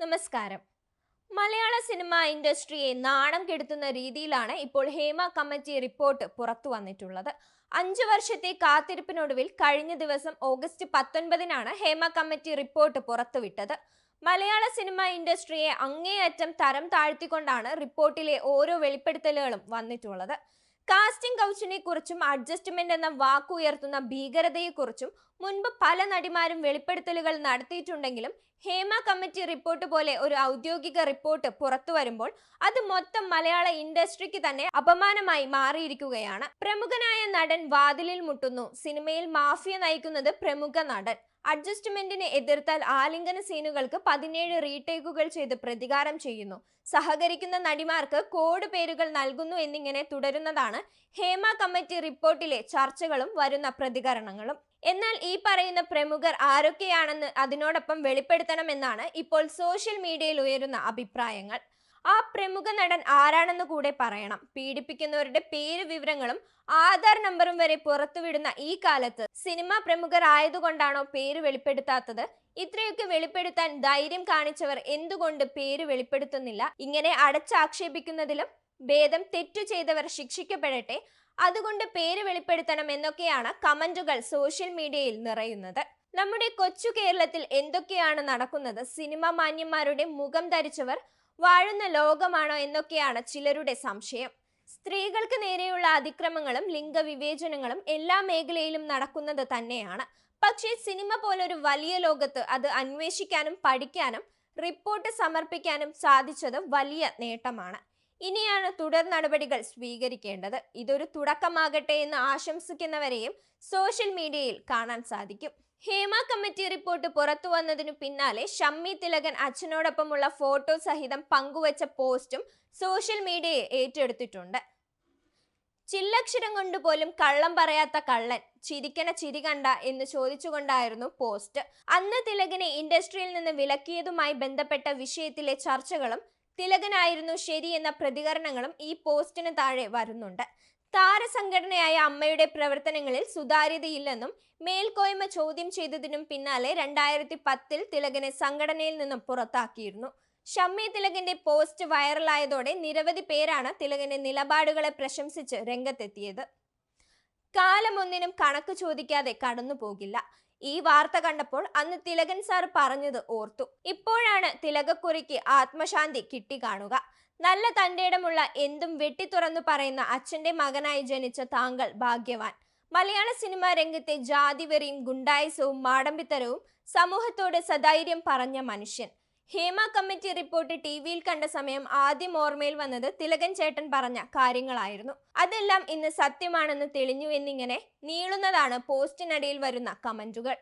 നമസ്കാരം. മലയാള സിനിമ ഇൻഡസ്ട്രിയെ നാണം കെടുത്തുന്ന രീതിയിലാണ് ഇപ്പോൾ ഹേമ കമ്മിറ്റി റിപ്പോർട്ട് പുറത്തു വന്നിട്ടുള്ളത്. അഞ്ചു വർഷത്തെ കാത്തിരിപ്പിനൊടുവിൽ കഴിഞ്ഞ ദിവസം ഓഗസ്റ്റ് പത്തൊൻപതിനാണ് ഹേമ കമ്മിറ്റി റിപ്പോർട്ട് പുറത്തുവിട്ടത്. മലയാള സിനിമ ഇൻഡസ്ട്രിയെ അങ്ങേയറ്റം തരം താഴ്ത്തിക്കൊണ്ടാണ് റിപ്പോർട്ടിലെ ഓരോ വെളിപ്പെടുത്തലുകളും വന്നിട്ടുള്ളത്. കാസ്റ്റിംഗ് കൗച്ചിനെ കുറിച്ചും അഡ്ജസ്റ്റ്മെന്റ് എന്ന വാക്കുയർത്തുന്ന ഭീകരതയെക്കുറിച്ചും മുൻപ് പല നടിമാരും വെളിപ്പെടുത്തലുകൾ നടത്തിയിട്ടുണ്ടെങ്കിലും ഹേമ കമ്മിറ്റി റിപ്പോർട്ട് പോലെ ഒരു ഔദ്യോഗിക റിപ്പോർട്ട് പുറത്തു വരുമ്പോൾ അത് മൊത്തം മലയാള ഇൻഡസ്ട്രിക്ക് തന്നെ അപമാനമായി മാറിയിരിക്കുകയാണ്. പ്രമുഖനായ നടൻ വാതിലിൽ മുട്ടുന്നു. സിനിമയിൽ മാഫിയ നയിക്കുന്നത് പ്രമുഖ നടൻ. അഡ്ജസ്റ്റ്മെന്റിനെ എതിർത്താൽ ആലിംഗന സീനുകൾക്ക് പതിനേഴ് റീടേക്കുകൾ ചെയ്ത് പ്രതികാരം ചെയ്യുന്നു. സഹകരിക്കുന്ന നടിമാർക്ക് കോഡ് പേരുകൾ നൽകുന്നു എന്നിങ്ങനെ തുടരുന്നതാണ് ഹേമ കമ്മിറ്റി റിപ്പോർട്ടിലെ ചർച്ചകളും വരുന്ന പ്രതികരണങ്ങളും. എന്നാൽ ഈ പറയുന്ന പ്രമുഖർ ആരൊക്കെയാണെന്ന് അതിനോടൊപ്പം വെളിപ്പെടുത്തണമെന്നാണ് ഇപ്പോൾ സോഷ്യൽ മീഡിയയിൽ ഉയരുന്ന അഭിപ്രായങ്ങൾ. ആ പ്രമുഖ നടൻ ആരാണെന്ന് കൂടെ പറയണം. പീഡിപ്പിക്കുന്നവരുടെ പേര് വിവരങ്ങളും ആധാർ നമ്പറും വരെ പുറത്തുവിടുന്ന ഈ കാലത്ത് സിനിമ പ്രമുഖർ ആയതുകൊണ്ടാണോ പേര് വെളിപ്പെടുത്താത്തത്? ഇത്രയൊക്കെ വെളിപ്പെടുത്താൻ ധൈര്യം കാണിച്ചവർ എന്തുകൊണ്ട് പേര് വെളിപ്പെടുത്തുന്നില്ല? ഇങ്ങനെ അടച്ചാക്ഷേപിക്കുന്നതിലും ഭേദം തെറ്റു ചെയ്തവർ ശിക്ഷിക്കപ്പെടട്ടെ. അതുകൊണ്ട് പേര് വെളിപ്പെടുത്തണം എന്നൊക്കെയാണ് കമന്റുകൾ സോഷ്യൽ മീഡിയയിൽ നിറയുന്നത്. നമ്മുടെ കൊച്ചു കേരളത്തിൽ എന്തൊക്കെയാണ് നടക്കുന്നത്? സിനിമ മാന്യന്മാരുടെ മുഖം ധരിച്ചവർ വാഴുന്ന ലോകമാണോ എന്നൊക്കെയാണ് ചിലരുടെ സംശയം. സ്ത്രീകൾക്ക് നേരെയുള്ള അതിക്രമങ്ങളും ലിംഗവിവേചനങ്ങളും എല്ലാ മേഖലയിലും നടക്കുന്നത് തന്നെയാണ്. പക്ഷേ സിനിമ പോലൊരു വലിയ ലോകത്ത് അത് അന്വേഷിക്കാനും പഠിക്കാനും റിപ്പോർട്ട് സമർപ്പിക്കാനും സാധിച്ചത് വലിയ നേട്ടമാണ്. ഇനിയാണ് തുടർ നടപടികൾ സ്വീകരിക്കേണ്ടത്. ഇതൊരു തുടക്കമാകട്ടെ എന്ന് ആശംസിക്കുന്നവരെയും സോഷ്യൽ മീഡിയയിൽ കാണാൻ സാധിക്കും. ഹേമ കമ്മിറ്റി റിപ്പോർട്ട് പുറത്തു വന്നതിനു പിന്നാലെ ഷമ്മി തിലകൻ അച്ഛനോടൊപ്പമുള്ള ഫോട്ടോ സഹിതം പങ്കുവച്ച പോസ്റ്റും സോഷ്യൽ മീഡിയയെ ഏറ്റെടുത്തിട്ടുണ്ട്. ചില്ലക്ഷരം കൊണ്ട് പോലും കള്ളം പറയാത്ത കള്ളൻ ചിരിക്കണ ചിരി കണ്ട എന്ന് ചോദിച്ചുകൊണ്ടായിരുന്നു പോസ്റ്റ്. അന്ന് തിലകിനെ ഇൻഡസ്ട്രിയിൽ നിന്ന് വിലക്കിയതുമായി ബന്ധപ്പെട്ട വിഷയത്തിലെ ചർച്ചകളും തിലകനായിരുന്നു ശരി എന്ന പ്രതികരണങ്ങളും ഈ പോസ്റ്റിന് താഴെ വരുന്നുണ്ട്. താരസംഘടനയായ അമ്മയുടെ പ്രവർത്തനങ്ങളിൽ സുതാര്യതയില്ലെന്നും മേൽക്കോയ്മ ചോദ്യം ചെയ്തതിനും പിന്നാലെ രണ്ടായിരത്തി പത്തിൽ തിലകനെ സംഘടനയിൽ നിന്നും പുറത്താക്കിയിരുന്നു. ഷമ്മി തിലകന്റെ പോസ്റ്റ് വൈറലായതോടെ നിരവധി പേരാണ് തിലകന്റെ നിലപാടുകളെ പ്രശംസിച്ച് രംഗത്തെത്തിയത്. കാലം ഒന്നിനും കണക്ക് ചോദിക്കാതെ കടന്നു പോകില്ല. ഈ വാർത്ത കണ്ടപ്പോൾ അന്ന് തിലകൻ സാർ പറഞ്ഞത് ഓർത്തു. ഇപ്പോഴാണ് തിലകക്കുറിക്ക് ആത്മശാന്തി കിട്ടി കാണുക നല്ല തന്റെയിടമുള്ള എന്തും വെട്ടിത്തുറന്നു പറയുന്ന അച്ഛന്റെ മകനായി ജനിച്ച താങ്കൾ ഭാഗ്യവാൻ. മലയാള സിനിമാ രംഗത്തെ ജാതിവെറിയും ഗുണ്ടായസവും മാടമ്പിത്തരവും സമൂഹത്തോട് സധൈര്യം പറഞ്ഞ മനുഷ്യൻ. ഹേമ കമ്മിറ്റി റിപ്പോർട്ട് ടി വിയിൽ കണ്ട സമയം ആദ്യം ഓർമ്മയിൽ വന്നത് തിലകൻ ചേട്ടൻ പറഞ്ഞ കാര്യങ്ങളായിരുന്നു. അതെല്ലാം ഇന്ന് സത്യമാണെന്ന് തെളിഞ്ഞു എന്നിങ്ങനെ നീളുന്നതാണ് പോസ്റ്റിനടിയിൽ വരുന്ന കമന്റുകൾ.